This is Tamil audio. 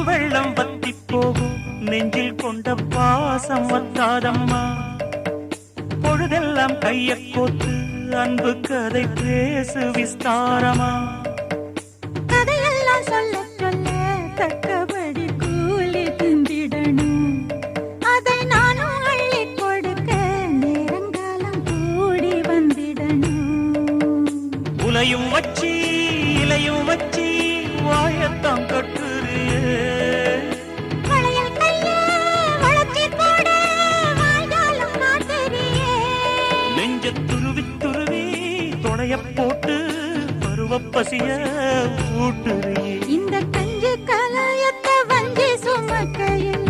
வெள்ளம் வத்தி போகும். நெஞ்சில் கொண்ட பாசம் வத்தாதம்மா. பொழுதெல்லாம் கைய கோத்து அன்பு கதை பேசு விஸ்தாரமா. கதையெல்லாம் சொல்ல சொல்ல தக்கபடி கூலி திந்திடணும் அதை நானும் அள்ளி கொடுக்க நேரங்காலம் கூடி வந்திடணும். உலையும் வச்சி இலையும் வச்சி வாயத்தான் கட்டுறியே துருவி துருவி துணைய போட்டு பருவ பசிய ஊட்டுறியே இந்த கஞ்சி கலாயத்தை வஞ்சி சுமக்கையில்